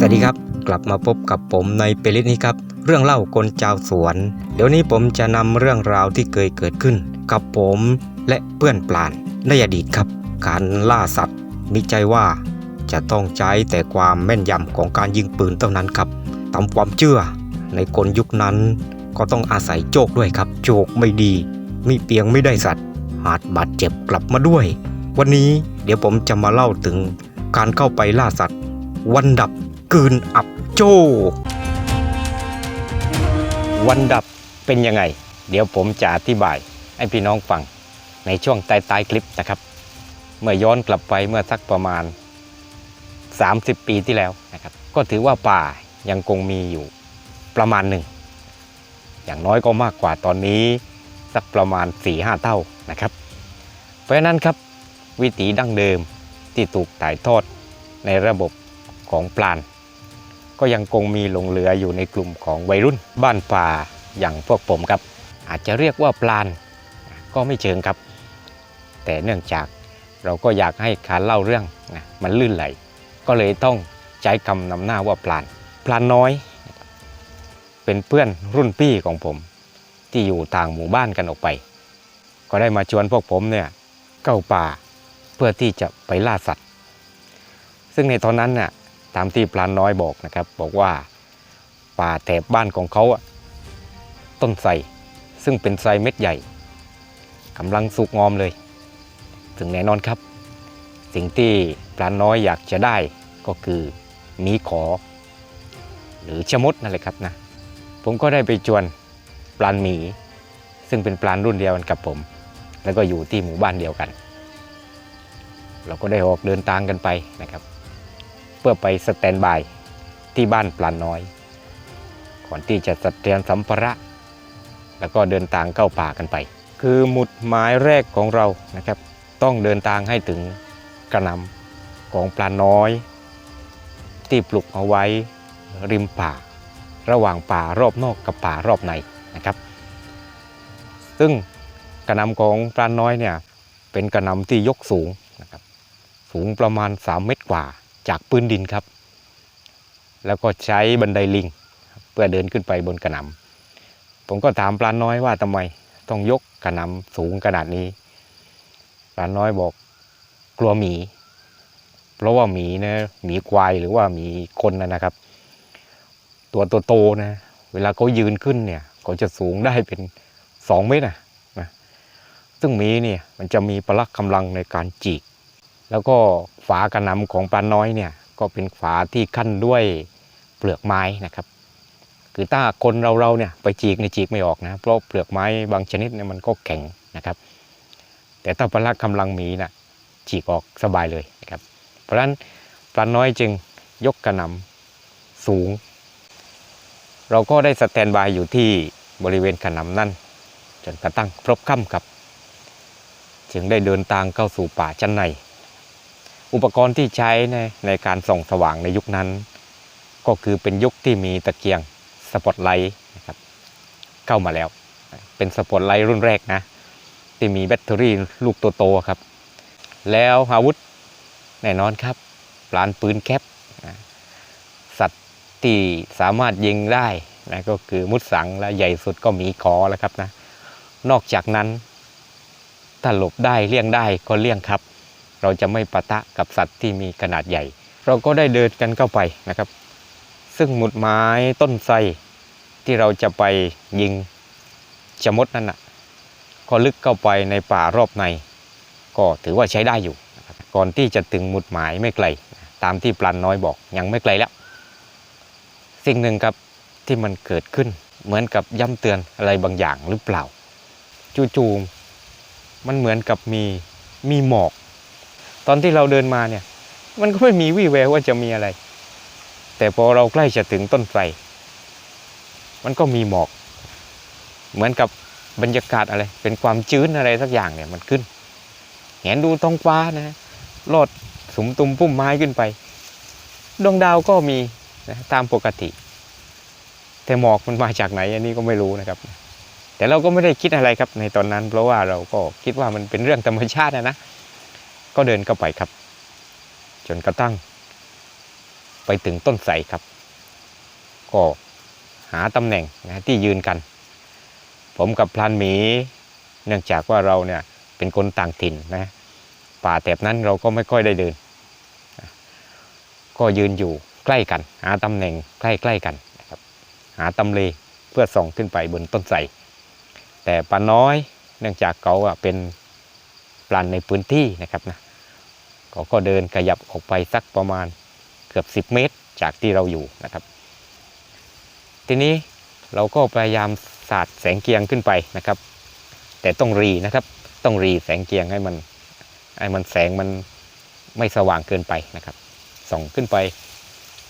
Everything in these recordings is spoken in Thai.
สวัสดีครับ กลับมาพบกับผมในเปลิสนี้ครับ เรื่องเล่าคนชาวสวน เดี๋ยวนี้ผมจะนำเรื่องราวที่เคยเกิดขึ้น กับผมและเพื่อนปลานในอดีตครับ การล่าสัตว์มิใจว่าจะต้องใช้แต่ความแม่นยำของการยิงปืนเท่านั้นครับตามความเชื่อ ในคนยุคนั้น ก็ต้องอาศัยโจกด้วยครับ โจกไม่ดีมีเพียงไม่ได้สัตว์อาจบาดเจ็บกลับมาด้วย วันนี้เดี๋ยวผมจะมาเล่าถึงการเข้าไปล่าสัตว์ วันดับ กืนอับโจ วันดับเป็นยังไง เดี๋ยวผมจะอธิบายให้พี่น้องฟังในช่วงใต้ๆคลิปนะครับ เมื่อย้อนกลับไปเมื่อสักประมาณ 30 ปีที่แล้วนะครับ ก็ถือว่าป่ายังคงมีอยู่ประมาณหนึ่ง อย่างน้อยก็มากกว่าตอนนี้สักประมาณ 4-5 เท่านะครับ เพราะฉะนั้นครับวิถีดั้งเดิมที่ถูกถ่ายทอดในระบบของปลาน ก็ยังคงมีหลงเหลืออยู่ในกลุ่มของวัยรุ่นบ้านป่าอย่างพวกผมครับ อาจจะเรียกว่าปลานก็ไม่เชิงครับ แต่เนื่องจากเราก็อยากให้การเล่าเรื่องนะมันลื่นไหล ก็เลยต้องใช้คำนำหน้าว่าปลานปลานน้อย เป็นเพื่อนรุ่นพี่ของผมที่อยู่ต่างหมู่บ้านกันออกไป ก็ได้มาชวนพวกผมเนี่ยเข้าป่าเพื่อที่จะไปล่าสัตว์ ซึ่งในตอนนั้นน่ะ ตามที่ปลานน้อยบอกนะครับ บอกว่าป่าแถบบ้านของเขาต้นไทรซึ่งเป็นไทรเม็ดใหญ่กำลังสุกงอมเลย ถึงแน่นอนครับ สิ่งที่ปลานน้อยอยากจะได้ก็คือหมีขอ หรือชะมดนั่นแหละครับนะ ผมก็ได้ไปจวนปลานหมี ซึ่งเป็นปลานรุ่นเดียวกันกับผม แล้วก็อยู่ที่หมู่บ้านเดียวกัน เราก็ได้ออกเดินทางกันไปนะครับ เพื่อไปสแตนบายที่บ้านปลานน้อย ก่อนที่จะจัดเตรียมสัมภาระ แล้วก็เดินทางเข้าป่ากันไป คือหมุดหมายแรกของเรานะครับ ต้องเดินทางให้ถึงกระนำของปลาน้อย ที่ปลูกเอาไว้ริมป่า ระหว่างป่ารอบนอกกับป่ารอบในนะครับ ซึ่งกระนำของปลาน้อยเนี่ยเป็นกระนำที่ยกสูงนะครับสูงประมาณ 3 เมตรกว่า จากพื้นดินครับ แล้วก็ใช้บันไดลิง เพื่อเดินขึ้นไปบนกระหนำผมก็ถามปลาน้อยว่าทำไม ต้องยกกระหนำสูงขนาดนี้ปลาน้อยบอกกลัวหมี เพราะว่าหมีนะหมีควายหรือว่าหมีคนนะนะครับ ตัวโตๆนะ เวลาเขายืนขึ้นเนี่ยเขาจะสูงได้เป็นสองเมตรนะนะซึ่งหมีเนี่ยมันจะมีพละกำลังในการจีก แล้วก็ฝากระนำของปลาน้อยเนี่ยก็เป็นฝาที่ขั้นด้วยเปลือกไม้นะครับ คือถ้าคนเราเราเนี่ยไปจีกในจีกไม่ออกนะเพราะเปลือกไม้บางชนิดเนี่ยมันก็แข็งนะครับ แต่ถ้าพละกำลังมีนะ่ะจีกออกสบายเลยนะครับ เพราะฉะนั้นปลาน้อยจึงยกกระนำสูง เราก็ได้สแตนบายอยู่ที่บริเวณกระนำนั่นจนกระทั่งครบค่ำครับ จึงได้เดินทางเข้าสู่ป่าชั้นใน อุปกรณ์ที่ใช้ในในการส่องสว่างในยุคนั้น ก็คือเป็นยุคที่มีตะเกียงสปอตไลท์นะครับเข้ามาแล้ว เป็นสปอตไลท์รุ่นแรกนะที่มีแบตเตอรี่ลูกโตๆครับ แล้วอาวุธแน่นอนครับปลานปืนแคปสัตว์ที่สามารถยิงได้นะก็คือมุดสังและใหญ่สุดก็มีขอแล้วครับนะนอกจากนั้นถ้าหลบได้เลี่ยงได้ก็เลี่ยงครับ เราจะไม่ปะทะกับสัตว์ที่มีขนาดใหญ่ เราก็ได้เดินกันเข้าไปนะครับ ซึ่งหมุดไม้ต้นไทรที่เราจะไปยิงชะมดนั่นน่ะก็ลึกเข้าไปในป่ารอบใน ก็ถือว่าใช้ได้อยู่นะครับก่อนที่จะถึงหมุดหมายไม่ไกล ตามที่ปลันน้อยบอกยังไม่ไกลแล้ว สิ่งหนึ่งครับที่มันเกิดขึ้นเหมือนกับย้ำเตือนอะไรบางอย่างหรือเปล่า จู่ๆมันเหมือนกับมีมีหมอก ตอนที่เราเดินมาเนี่ย มันก็ไม่มีวี่แววว่าจะมีอะไร แต่พอเราใกล้จะถึงต้นไทรมันก็มีหมอก เหมือนกับบรรยากาศอะไร เป็นความชื้นอะไรสักอย่างเนี่ยมันขึ้น เห็นดูท้องฟ้านะลอดสุมตุมพุ่มไม้ขึ้นไป ดวงดาวก็มีนะตามปกติ แต่หมอกมันมาจากไหนอันนี้ก็ไม่รู้นะครับ แต่เราก็ไม่ได้คิดอะไรครับในตอนนั้น เพราะว่าเราก็คิดว่ามันเป็นเรื่องธรรมชาตินะนะ ก็เดินเข้าไปครับ จนกระทั่ง ไปถึงต้นไทรครับ ก็หาตำแหน่งนะที่ยืนกัน ผมกับพลานหมี เนื่องจากว่าเราเนี่ยเป็นคนต่างถิ่นนะป่าแถบนั้นเราก็ไม่ค่อยได้เดิน ก็ยืนอยู่ใกล้กัน หาตำแหน่งใกล้ๆกันนะครับหาตำเลเพื่อส่องขึ้นไปบนต้นไทรแต่ปลาน้อยเนื่องจากเขาเป็น ปลานในพื้นที่นะครับนะเขาก็เดินขยับออกไปสักประมาณเกือบ 10 เมตรจากที่เราอยู่นะครับ ทีนี้เราก็พยายามสาดแสงเกียงขึ้นไปนะครับ แต่ต้องรีนะครับ ต้องรีแสงเกียงให้มันให้มันแสงมันไม่สว่างเกินไปนะครับ ส่องขึ้นไป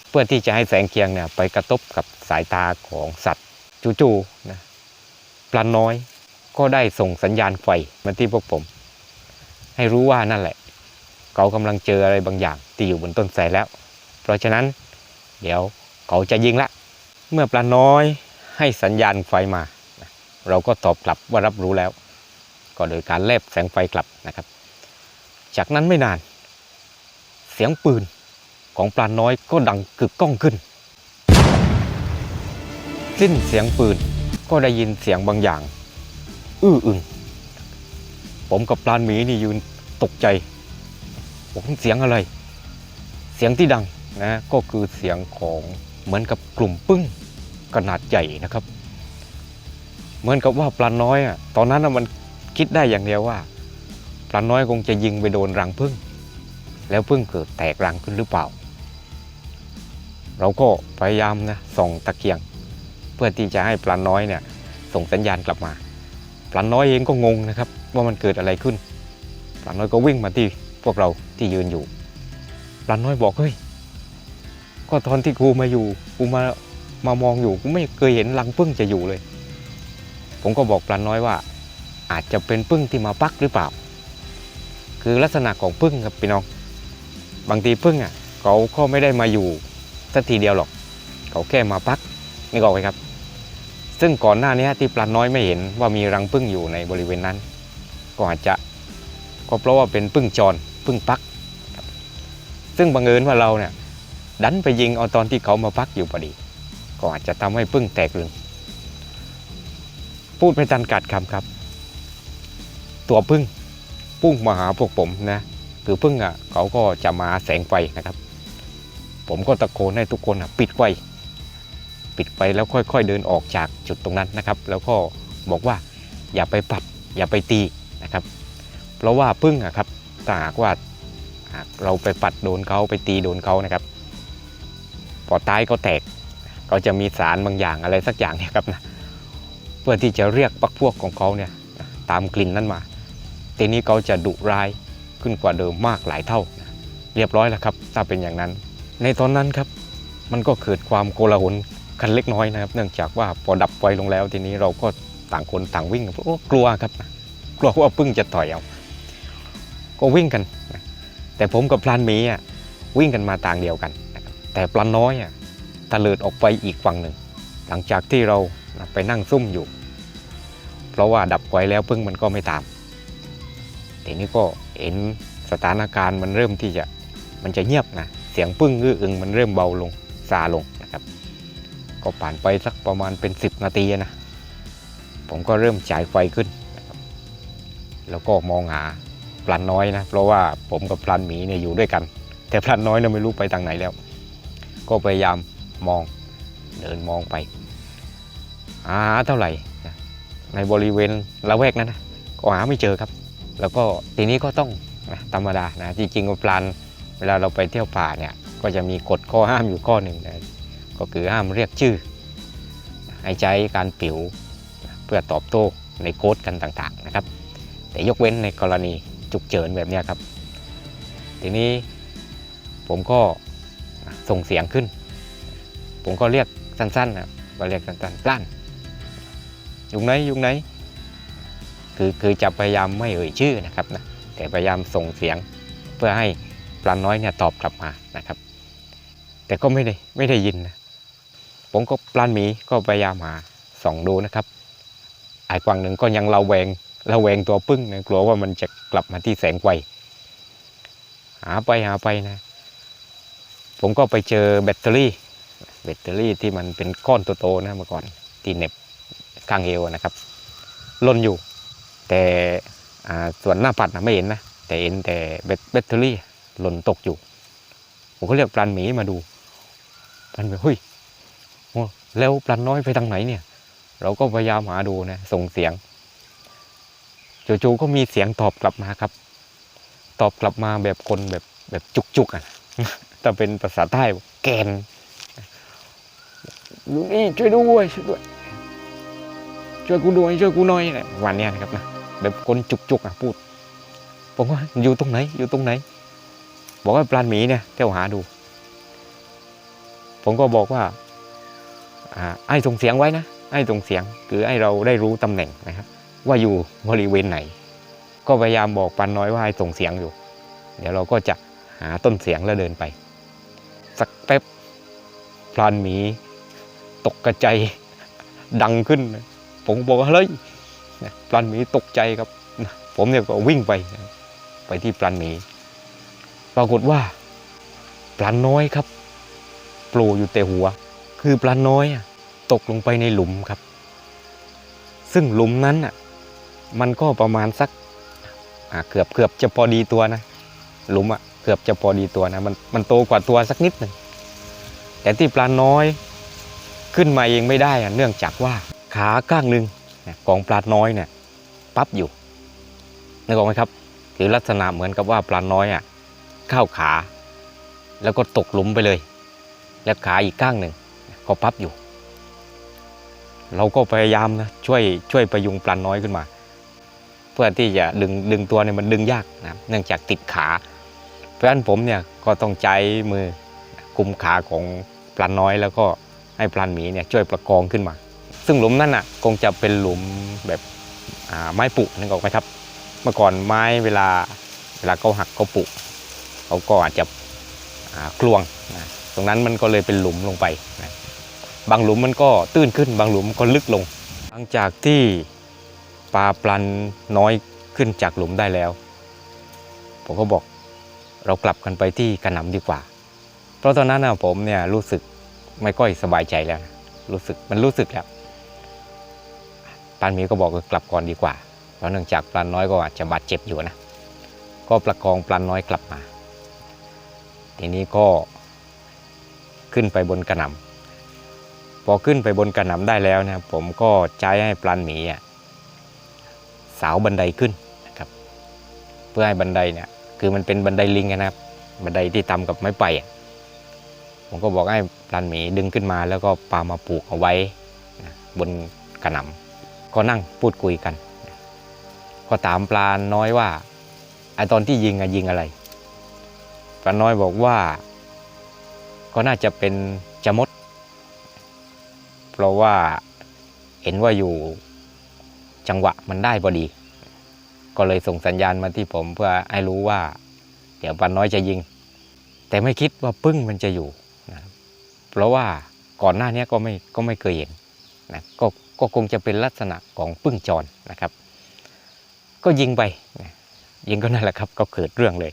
เพื่อที่จะให้แสงเกียงเนี่ยไปกระทบกับสายตาของสัตว์จู่ๆนะปลาน้อยก็ได้ส่งสัญญาณไฟมาที่พวกผม ให้รู้ว่านั่นแหละ เขากำลังเจออะไรบางอย่างที่อยู่บนต้นไทรแล้ว เพราะฉะนั้น เดี๋ยวเขาจะยิงละ เมื่อปลาน้อยให้สัญญาณไฟมา เราก็ตอบกลับว่ารับรู้แล้ว ก็โดยการแลบแสงไฟกลับนะครับ จากนั้นไม่นาน เสียงปืนของปลาน้อยก็ดังกึกก้องขึ้น สิ้นเสียงปืนก็ได้ยินเสียงบางอย่าง อื้ออึง ผมกับปลานหมีนี่ยืนตกใจผมเสียงอะไร เสียงที่ดังนะก็คือเสียงของเหมือนกับกลุ่มปึ้งขนาดใหญ่นะครับ เหมือนกับว่าปลาน้อยอะตอนนั้นน่ะมันคิดได้อย่างเดียวว่าปลาน้อยคงจะยิงไปโดนรังผึ้งแล้วผึ้งเกิดแตกรังขึ้นหรือเปล่า เราก็พยายามนะส่องตะเกียง เพื่อที่จะให้ปลาน้อยเนี่ยส่งสัญญาณกลับมา ปลาน้อยเองก็งงนะครับว่ามันเกิดอะไรขึ้นปลาน้อยก็วิ่งมาที่พวกเราที่ยืนอยู่ปลาน้อยบอกเฮ้ยก็ตอนที่กูมาอยู่กูมามามองอยู่กูไม่เคยเห็นรังผึ้งจะอยู่เลย ผมก็บอกปลาน้อยว่า อาจจะเป็นผึ้งที่มาปักหรือเปล่า คือลักษณะของผึ้งครับพี่น้อง บางทีผึ้งอะเขาก็ไม่ได้มาอยู่สักทีเดียวหรอก เขาแค่มาปักนี่ก็ไหมครับ ซึ่งก่อนหน้านี้ที่ปลาน้อยไม่เห็นว่ามีรังผึ้งอยู่ในบริเวณนั้น ก็อาจจะก็เพราะว่าเป็นผึ้งจรผึ้งปักครับซึ่งบังเอิญว่าเราเนี่ยดันไปยิงเอาตอนที่เขามาพักอยู่พอดี ก็อาจจะทำให้พึ่งแตกรึง พูดไม่ทันกัดคำครับ ตัวพึ่งพุ่งมาหาพวกผมนะคือพึ่งอะเขาก็จะมาแสงไฟนะครับ ผมก็ตะโกนให้ทุกคนอะปิดไฟ ปิดไฟแล้วค่อย ๆ เดินออกจากจุดตรงนั้นนะครับ แล้วก็บอกว่าอย่าไปปัดอย่าไปตีนะครับ เพราะว่าพึ่งอะครับถ้าหากว่าหากเราไปปัดโดนเขาไปตีโดนเขานะครับพอดตายก็แตกก็จะมีสารบางอย่างอะไรสักอย่างเนี่ยครับนะเพื่อที่จะเรียกปักพวกของเขาเนี่ยตามกลิ่นนั้นมาทีนี้เขาจะดุร้ายขึ้นกว่าเดิมมากหลายเท่า เรียบร้อยแล้วครับถ้าเป็นอย่างนั้น ในตอนนั้นครับมันก็เกิดความโกลาหล กันเล็กน้อยนะครับ เนื่องจากว่าพอดับไฟลงแล้วทีนี้เราก็ต่างคนต่างวิ่งโอ้กลัวครับ กลัวว่าพึ่งจะต่อยเอา ก็วิ่งกัน แต่ผมกับพลานมีอะวิ่งกันมาต่างเดียวกันนะครับแต่ปลาน้อยอะตะเลิดออกไปอีกฝั่งหนึ่ง หลังจากที่เราไปนั่งซุ่มอยู่ เพราะว่าดับไฟแล้วพึ่งมันก็ไม่ตามทีนี้ก็เห็นสถานการณ์มันเริ่มที่จะมันจะเงียบนะเสียงพึ่งอื้ออึงมันเริ่มเบาลงซาลง ก็ผ่านไปสักประมาณเป็น 10 นาทีนะ ผมก็เริ่มฉายไฟขึ้น แล้วก็มองหาปลาน้อยนะ เพราะว่าผมกับปลาหมีเนี่ยอยู่ด้วยกัน แต่ปลาน้อยเนี่ยไม่รู้ไปทางไหนแล้ว ก็พยายามมองเดินมองไปหาเท่าไหร่ในบริเวณละแวกนั้นนะก็หาไม่เจอครับ แล้วก็ทีนี้ก็ต้องนะธรรมดานะจริงๆว่าปลานเวลาเราไปเที่ยวป่าเนี่ยก็จะมีกฎข้อห้ามอยู่ข้อหนึ่งนะ ก็คือห้ามเรียกชื่อ ให้ใช้การปิวเพื่อตอบโต้ในโค้ดกันต่างๆนะครับ แต่ยกเว้นในกรณีฉุกเฉินแบบนี้ครับ ทีนี้ผมก็ส่งเสียงขึ้น ผมก็เรียกสั้นๆนะก็เรียกสั้นๆปล้านยุงไหนยุงไหนคือคือจะพยายามไม่เอ่ยชื่อนะครับนะแต่พยายามส่งเสียงเพื่อให้ปลาน้อยเนี่ยตอบกลับมานะครับ แต่ก็ไม่ได้ไม่ได้ยินนะ ผมก็ปลานหมีก็พยายามหาส่องดูนะครับไอ้กวางหนึ่งก็ยังระแวงระแวงตัวพึ่งนะกลัวว่ามันจะกลับมาที่แสงไฟหาไปหาไปนะ ผมก็ไปเจอแบตเตอรี่ แบตเตอรี่ที่มันเป็นก้อนโตๆนะเมื่อก่อนที่เหน็บข้างเอวนะครับหล่นอยู่ แต่ส่วนหน้าปัดนะไม่เห็นนะแต่เห็นแต่แบตเตอรี่หล่นตกอยู่ ผมก็เรียกปลาหมีมาดูปลาหมีเฮ้ย แล้วปลาน้อยไปทางไหนเนี่ย เราก็พยายามหาดูนะส่งเสียงจู่ๆก็มีเสียงตอบกลับมาครับ ตอบกลับมาแบบคนแบบแบบจุกๆอะแต่เป็นภาษาใต้แกนอยู่นี่ช่วยด้วยช่วยด้วยช่วยกูด้วยช่วยกูหน่อยนี่ยวันเนี้ยนะครับนะแบบคนจุกๆอะพูดผมว่าอยู่ตรงไหนอยู่ตรงไหน บอกว่าปลาหมีเนี่ยเที่ยวหาดู ผมก็บอกว่า ไอ้ส่งเสียงไว้นะไอ้ส่งเสียงคือไอ้เราได้รู้ตำแหน่งนะครับว่าอยู่บริเวณไหน ก็พยายามบอกปันน้อยว่าไอ้ส่งเสียงอยู่ เดี๋ยวเราก็จะหาต้นเสียงแล้วเดินไป สักแป๊บพลานหมี ตกกระใจดังขึ้น ผมบอกเฮ้ยพลานหมีตกใจครับ ผมเนี่ยก็วิ่งไป ไปที่ปลานหมี ปรากฏว่าปลาน้อยครับโผล่อยู่แต่หัว คือปลาน้อยตกลงไปในหลุมครับ ซึ่งหลุมนั้นอะมันก็ประมาณสักเกือบเกือบจะพอดีตัวนะ หลุมอะเกือบจะพอดีตัวนะมันมันโตกว่าตัวสักนิดหนึ่งแต่ที่ปลาน้อยขึ้นมาเองไม่ได้เนื่องจากว่าขาข้างหนึ่งของปลาน้อยเนี่ยปั๊บอยู่นึกออกไหมครับคือลักษณะเหมือนกับว่าปลาน้อยอะเข้าขา แล้วก็ตกหลุมไปเลย แล้วขาอีกข้างหนึ่ง ก็ปั๊บอยู่ เราก็พยายามนะช่วยช่วยประยุงปลาน้อยขึ้นมา เพื่อที่จะดึงดึงตัวเนี่ยมันดึงยากนะเนื่องจากติดขา เพราะฉะนั้นผมเนี่ยก็ต้องใช้มือคุมขาของปลาน้อยแล้วก็ให้ปลาหมีเนี่ยช่วยประคองขึ้นมา ซึ่งหลุมนั่นน่ะคงจะเป็นหลุมแบบไม้ปุนึกออกไหมครับ เมื่อก่อนไม้เวลาเวลาเขาหักเขาปุเขาก็อาจจะกลวงนะตรงนั้นมันก็เลยเป็นหลุมลงไปนะ บางหลุมมันก็ตื้นขึ้น บางหลุมก็ลึกลง หลังจากที่ปลาปลันน้อยขึ้นจากหลุมได้แล้ว ผมก็บอกเรากลับกันไปที่กระหนำดีกว่า เพราะตอนนั้นนะผมเนี่ยรู้สึกไม่ค่อยสบายใจแล้วนะรู้สึกมันรู้สึกแล้วปานมีก็บอกกลับก่อนดีกว่า เพราะเนื่องจากปลาน้อยก็อาจจะบาดเจ็บอยู่นะ ก็ประคองปลาน้อยกลับมา ทีนี้ก็ขึ้นไปบนกระหนำ พอขึ้นไปบนกระหน่ำได้แล้วนะครับผมก็ใช้ให้ปลาหมีอะสาวบันไดขึ้นนะครับ เพื่อให้บันไดเนี่ยคือมันเป็นบันไดลิงนะครับ บันไดที่ทำกับไม้ไผ่ผมก็บอกให้ปลาหมีดึงขึ้นมาแล้วก็ปามาปลูกเอาไว้นะบนกระหน่ำก็นั่งพูดคุยกัน ก็ถามปลาน้อยว่าไอตอนที่ยิงอะยิงอะไรปลาน้อยบอกว่า ก็น่าจะเป็นจมด เพราะว่าเห็นว่าอยู่จังหวะมันได้พอดี ก็เลยส่งสัญญาณมาที่ผมเพื่อให้รู้ว่า เดี๋ยวปลาน้อยจะยิง แต่ไม่คิดว่าปึ้งมันจะอยู่นะเพราะว่าก่อนหน้านี้ก็ไม่ก็ไม่เคยเห็นนะก็ก็คงจะเป็นลักษณะของปึ้งจรนะครับ ก็ยิงไปนะยิงก็นั่นแหละครับ ก็เกิดเรื่องเลย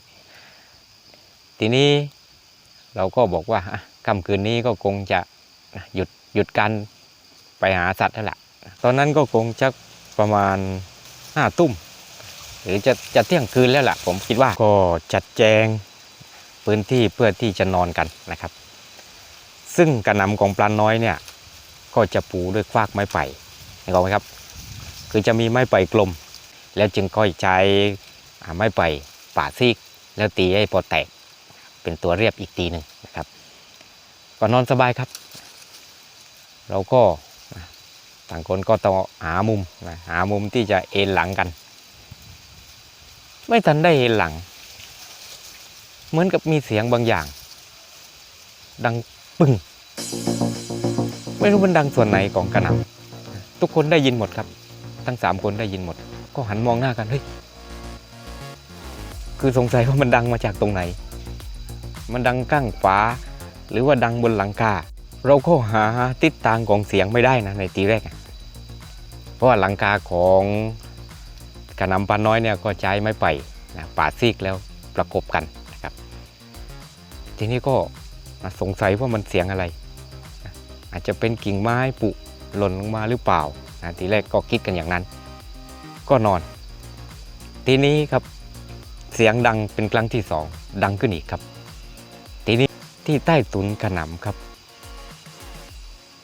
ทีนี้เราก็บอกว่าค่ำคืนนี้ก็คงจะหยุดหยุดการ ไปหาสัตว์แล้วล่ะตอนนั้นก็คงจะประมาณห้าตุ้มหรือจะจะเที่ยงคืนแล้วล่ะ ผมคิดว่าก็จัดแจงพื้นที่เพื่อที่จะนอนกันนะครับ ซึ่งกระนำของปลาน้อยเนี่ยก็จะปูด้วยควากไม้ไผ่เห็นไหมครับ คือจะมีไม้ไผ่กลม แล้วจึงค่อยใช้ไม้ไผ่ป่าซีก แล้วตีให้พอแตก เป็นตัวเรียบอีกทีหนึ่งนะครับ ก็นอนสบายครับ เราก็ ต่างคนก็ต้องหามุมนะหามุมที่จะเอ็นหลังกัน ไม่ทันได้เห็นหลัง เหมือนกับมีเสียงบางอย่าง ดังปึ้งไม่รู้มันดังส่วนไหนของกระหน่ำทุกคนได้ยินหมดครับ ทั้งสามคนได้ยินหมด ก็หันมองหน้ากันเฮ้ยคือสงสัยว่ามันดังมาจากตรงไหน มันดังก้างฟ้า หรือว่าดังบนหลังคา เราก็หาทิศทางของเสียงไม่ได้นะในทีแรก เพราะว่าหลังคาของกระนำปลาน้อยเนี่ยก็ใช้ไม้ไผ่นะป่าซีกแล้วประกบกันนะครับ ทีนี้ก็สงสัยว่ามันเสียงอะไรนะอาจจะเป็นกิ่งไม้ปุหล่นลงมาหรือเปล่านะทีแรกก็คิดกันอย่างนั้น ก็นอน ทีนี้ครับเสียงดังเป็นครั้งที่สองดังขึ้นอีกครับ ทีนี้ที่ใต้ตุนขนำครับ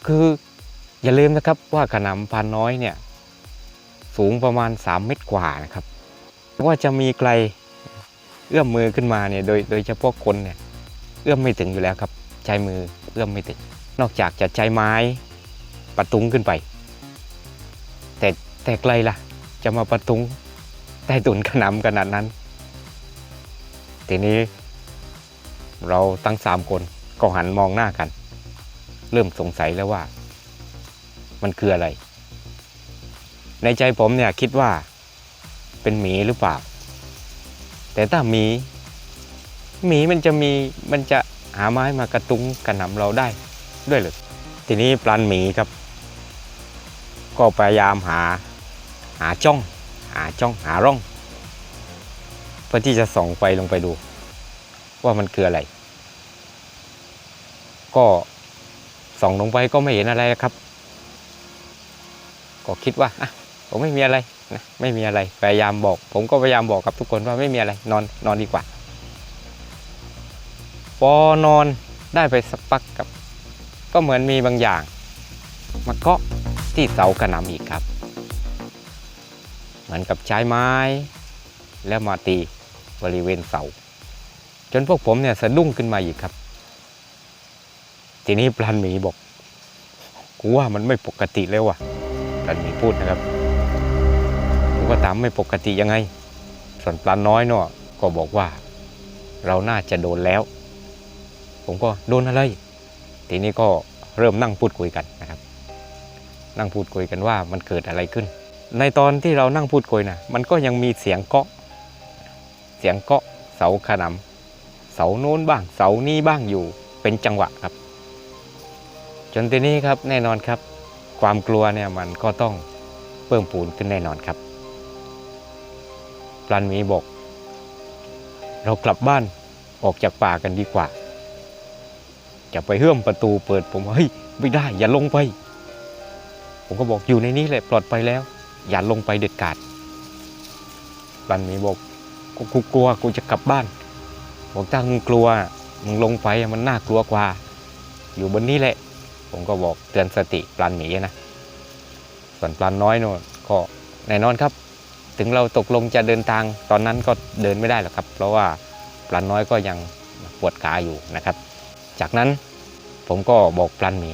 คืออย่าลืมนะครับว่าขนำพันน้อยเนี่ยสูงประมาณ 3 เมตรกว่านะครับว่าจะมีไกลเอื้อมมือขึ้นมาเนี่ยโดยโดยเฉพาะคนเนี่ยเอื้อมไม่ถึงอยู่แล้วครับใช้มือเอื้อมไม่ถึง นอกจากจะใช้ไม้ประตุงขึ้นไป แต่แต่ไกลล่ะ จะมาประตุงใต้ตุนขนำขนาดนั้น ทีนี้เราตั้งสามคนก็หันมองหน้ากัน เริ่มสงสัยแล้วว่า มันคืออะไร ในใจผมเนี่ยคิดว่า เป็นหมีหรือเปล่า แต่ถ้าหมีหมีมันจะมีมันจะหาไม้มากระตุ้งกระหน่ำเราได้ด้วยหรือทีนี้ปลานหมีครับ ก็พยายามหาหาจ้อง หาจ้องหาร่องเพื่อที่จะส่องไฟลงไปดู ว่ามันคืออะไร ก็ ส่องลงไปก็ไม่เห็นอะไรครับ ก็คิดว่าอะผมไม่มีอะไรนะไม่มีอะไรพยายามบอก ผมก็พยายามบอกกับทุกคนว่าไม่มีอะไรนอนนอนดีกว่าพอนอนได้ไปสักพักกับ ก็เหมือนมีบางอย่างมาเกาะที่เสากระหน่ำอีกครับ เหมือนกับใช้ไม้ แล้วมาตีบริเวณเสา จนพวกผมเนี่ยสะดุ้งขึ้นมาอีกครับ ทีนี้ปลันหมีบอกกูว่ามันไม่ปกติแล้วว่ะปลันหมีพูดนะครับผมก็ถามไม่ปกติยังไง ส่วนปลาน้อยเนาะก็บอกว่า เราน่าจะโดนแล้ว ผมก็โดนอะไร ทีนี้ก็เริ่มนั่งพูดคุยกันนะครับ นั่งพูดคุยกันว่ามันเกิดอะไรขึ้น ในตอนที่เรานั่งพูดคุยนะมันก็ยังมีเสียงเกาะ เสียงเกาะเสาขนำเสาโน้นบ้างเสานี้บ้างอยู่เป็นจังหวะครับ จนทีนี้ครับแน่นอนครับ ความกลัวเนี่ยมันก็ต้องเพิ่มปูนขึ้นแน่นอนครับปลันมีบอก เรากลับบ้านออกจากป่ากันดีกว่า จะไปเฮื่อมประตูเปิดผมเฮ้ยไม่ได้ อย่าลงไป ผมก็บอกอยู่ในนี้แหละปลอดภัยแล้ว อย่าลงไปเด็ดขาดปลันมีบอกกูกลัวกูจะกลับบ้านบอกถ้ามึงกลัวมึงลงไปมันน่ากลัวกว่า อยู่บนนี้แหละ ผมก็บอกเตือนสติปลานหมีนะส่วนปลานน้อยโน่นก็แน่นอนครับ ถึงเราตกลงจะเดินทางตอนนั้นก็เดินไม่ได้หรอกครับ เพราะว่าปลานน้อยก็ยังปวดขาอยู่นะครับ จากนั้นผมก็บอกปลานหมี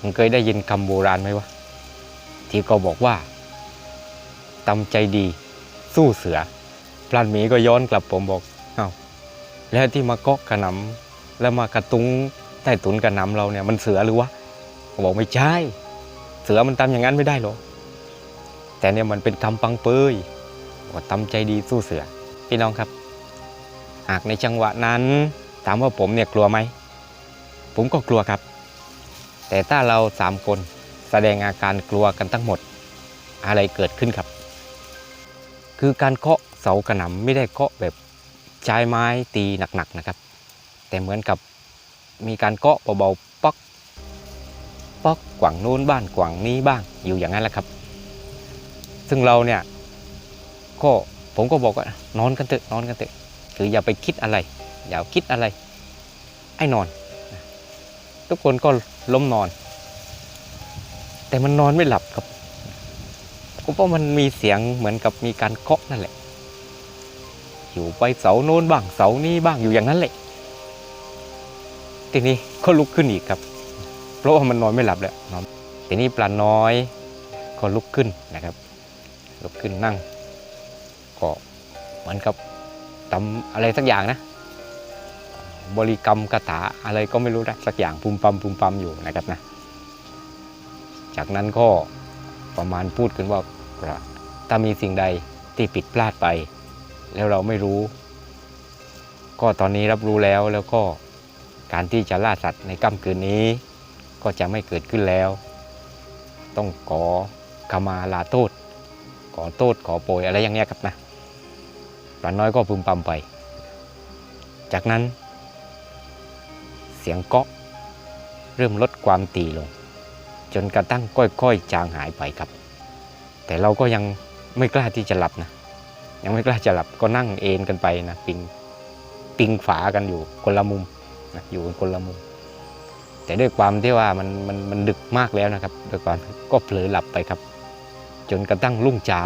มึงเคยได้ยินคำโบราณไหมวะที่ก็บอกว่าตำใจดีสู้เสือ ปลานหมีก็ย้อนกลับผมบอกอ้าวแล้วที่มาเกาะกระหนำแล้วมากระตุง ใต้ตุนกระหนำเราเนี่ยมันเสือหรือวะผมบอกไม่ใช่ เสือมันทำอย่างนั้นไม่ได้หรอกแต่เนี่ยมันเป็นคำปังเปยว่าตำใจดีสู้เสือ พี่น้องครับ หากในจังหวะนั้นถามว่าผมเนี่ยกลัวไหม ผมก็กลัวครับ แต่ถ้าเราสามคนแสดงอาการกลัวกันทั้งหมด อะไรเกิดขึ้นครับ คือการเคาะเสากระหน่ำไม่ได้เคาะแบบใช้ไม้ตีหนักๆนะครับ แต่เหมือนกับ มีการเคาะเบาๆป๊อกป๊อกกว่างโน้นบ้านกว่างนี้บ้างอยู่อย่างนั้นแหละครับ ซึ่งเราเนี่ยก็ผมก็บอกว่านอนกันเถอะนอนกันเถอะคืออย่าไปคิดอะไร อย่าคิดอะไรไอ้นอน ทุกคนก็ล้มนอน แต่มันนอนไม่หลับครับก็เพราะมันมีเสียงเหมือนกับมีการเคาะนั่นแหละ อยู่ไปเสาโน้นบ้างเสานี้บ้างอยู่อย่างนั้นแหละ ทีนี้ก็ลุกขึ้นอีกครับ เพราะว่ามันนอนไม่หลับแล้วนอนทีนี้ปลาน้อยก็ลุกขึ้นนะครับ ลุกขึ้นนั่ง ก็เหมือนกับทำอะไรสักอย่างนะ บริกรรมคาถาอะไรก็ไม่รู้นะสักอย่างปุ่มปัมปุ่มปัมอยู่นะครับนะ จากนั้นก็ประมาณพูดกันว่าถ้ามีสิ่งใดที่ผิดพลาดไป แล้วเราไม่รู้ ก็ตอนนี้รับรู้แล้วแล้วก็ การที่จะล่าสัตว์ในค่ำคืนนี้ ก็จะไม่เกิดขึ้นแล้ว ต้องขอขมาลาโทษ ขอโทษขอโปรยอะไรอย่างเงี้ยครับนะปลาน้อยก็พึมพำไป จากนั้น เสียงเกาะเริ่มลดความตีลง จนกระทั่งค่อยๆ จางหายไปครับ แต่เราก็ยังไม่กล้าที่จะหลับนะ ยังไม่กล้าจะหลับก็นั่งเอนกันไปนะ ปิงปิงฝากันอยู่คนละมุม นะอยู่กันคนละมุม แต่ด้วยความที่ว่ามันมันมันดึกมากแล้วนะครับด้วยความก็เผลอหลับไปครับ จนกระทั่งรุ่งเช้า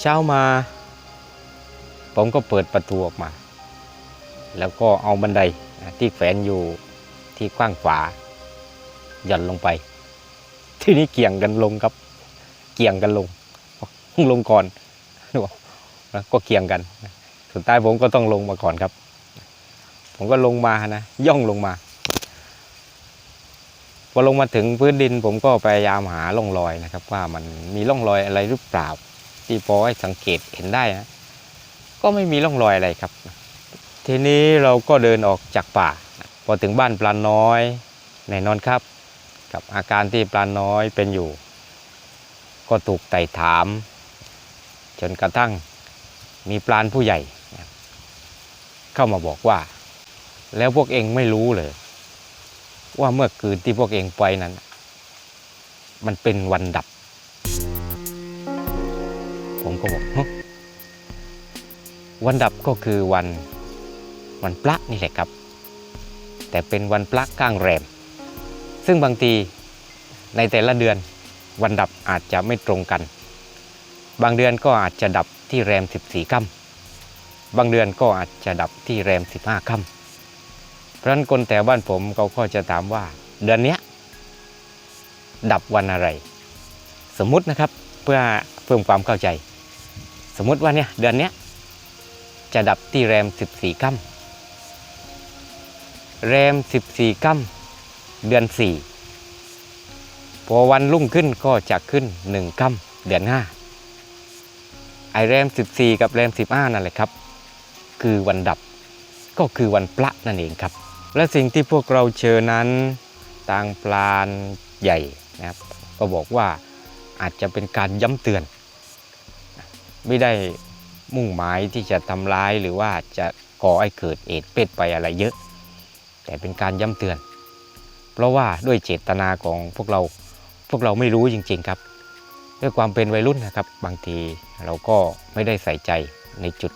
เช้ามา ผมก็เปิดประตูออกมา แล้วก็เอาบันไดที่แฝนอยู่ที่กว้างขวาหย่อนลงไป ที่นี้เกี่ยงกันลงครับ เกี่ยงกันลงลงก่อนก็เกี่ยงกัน สุดท้ายผมก็ต้องลงมาก่อนครับ ผมก็ลงมานะย่องลงมาพอลงมาถึงพื้นดินผมก็พยายามหาร่องรอยนะครับ ว่ามันมีร่องรอยอะไรหรือเปล่า ที่พอให้สังเกตเห็นได้นะก็ไม่มีร่องรอยอะไรครับ ทีนี้เราก็เดินออกจากป่า พอถึงบ้านปลาน้อยแน่นอนครับ กับอาการที่ปลาน้อยเป็นอยู่ ก็ถูกไต่ถาม จนกระทั่งมีปลานผู้ใหญ่ เข้ามาบอกว่า แล้วพวกเองไม่รู้เลย ว่าเมื่อคืนที่พวกเองไปนั้น มันเป็นวันดับ ผมก็บอกวันดับก็คือวันวันพระนี่แหละครับ แต่เป็นวันพระก้างแรม ซึ่งบางทีในแต่ละเดือนวันดับอาจจะไม่ตรงกัน บางเดือนก็อาจจะดับที่แรม 14ค่ำบางเดือนก็อาจจะดับที่แรม 15ค่ำ ราะฉะนั้นคนแต่บ้านผมเขาก็จะถามว่า เดือนนี้ดับวันอะไร สมมุตินะครับเพื่อเพิ่มความเข้าใจ สมมุติว่าเนี่ยเดือนนี้จะดับที่แรม 14ค่ำแรม 14ค่ำเดือน 4 พอวันรุ่งขึ้นก็จะขึ้น 1ค่ำเดือน 5 ไอแรม 14 กับแรม 15 นั่นแหละครับ คือวันดับก็คือวันพระนั่นเองครับ และสิ่งที่พวกเราเจอนั้นต่างปลานใหญ่นะครับ ก็บอกว่าอาจจะเป็นการย้ำเตือน ไม่ได้มุ่งหมายที่จะทำร้ายหรือว่าจะก่อให้เกิดเอดเป็ดไปอะไรเยอะ แต่เป็นการย้ำเตือน เพราะว่าด้วยเจตนาของพวกเราพวกเราไม่รู้จริง ๆครับ ด้วยความเป็นวัยรุ่นนะครับ บางทีเราก็ไม่ได้ใส่ใจในจุด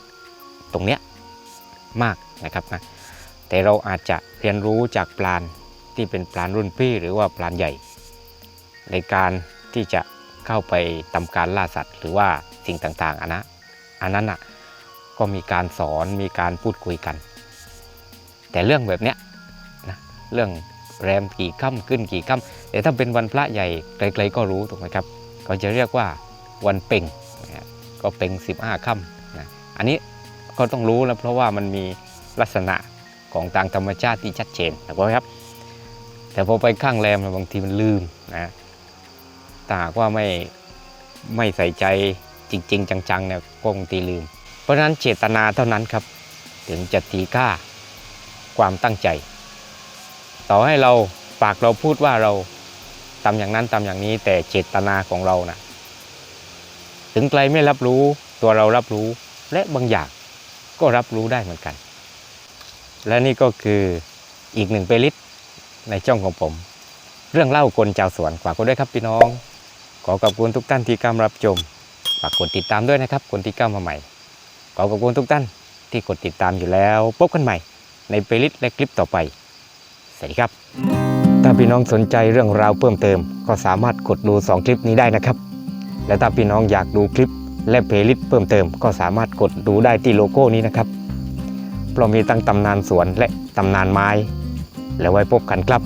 ตรงเนี้ยมากนะครับนะ แต่เราอาจจะเรียนรู้จากปลานที่เป็นปลานรุ่นพี่หรือว่าปลานใหญ่ ในการที่จะเข้าไปทำการล่าสัตว์ หรือว่าสิ่งต่างๆอันนะอันนั้นอะก็มีการสอนมีการพูดคุยกัน แต่เรื่องแบบเนี้ยนะเรื่องแรมกี่ค่ำขึ้นกี่ค่ำแต่ถ้าเป็นวันพระใหญ่ไกลๆก็รู้ถูกไหมครับก็จะเรียกว่าวันเป่งนะก็เป่ง15 ค่ำนะอันนี้ก็ต้องรู้แล้วเพราะว่ามันมีลักษณะ ของทางธรรมชาติที่ชัดเจนนะครับ แต่พอไปข้างแรมบางทีมันลืมนะถ้าหากว่าไม่ไม่ใส่ใจจริง ๆ จังๆเนี่ยก็บางทีลืม เพราะฉะนั้นเจตนาเท่านั้นครับ ถึงจะตีค่าความตั้งใจ ต่อให้เราปากเราพูดว่าเราทำอย่างนั้นทำอย่างนี้แต่เจตนาของเรานะถึงไกลไม่รับรู้ตัวเรารับรู้และบางอย่างก็รับรู้ได้เหมือนกัน และนี่ก็คืออีกหนึ่งเปลิสในช่องของผม เรื่องเล่าคนชาวสวนฝากกดด้วยครับพี่น้อง ขอขอบคุณทุกท่านที่กำรับชมฝากกดติดตามด้วยนะครับ คนที่เข้ามาใหม่ ขอขอบคุณทุกท่านที่กดติดตามอยู่แล้วพบกันใหม่ ในเปลิสและคลิปต่อไป สวัสดีครับ ถ้าพี่น้องสนใจเรื่องราวเพิ่มเติม ก็สามารถกดดู 2 คลิปนี้ได้นะครับ และถ้าพี่น้องอยากดูคลิปและเพลย์ลิสต์เพิ่มเติม ก็สามารถกดดูได้ที่โลโก้นี้นะครับ เรามีตั้งตำนานสวนและตำนานไม้ แล้วไว้พบกันครับ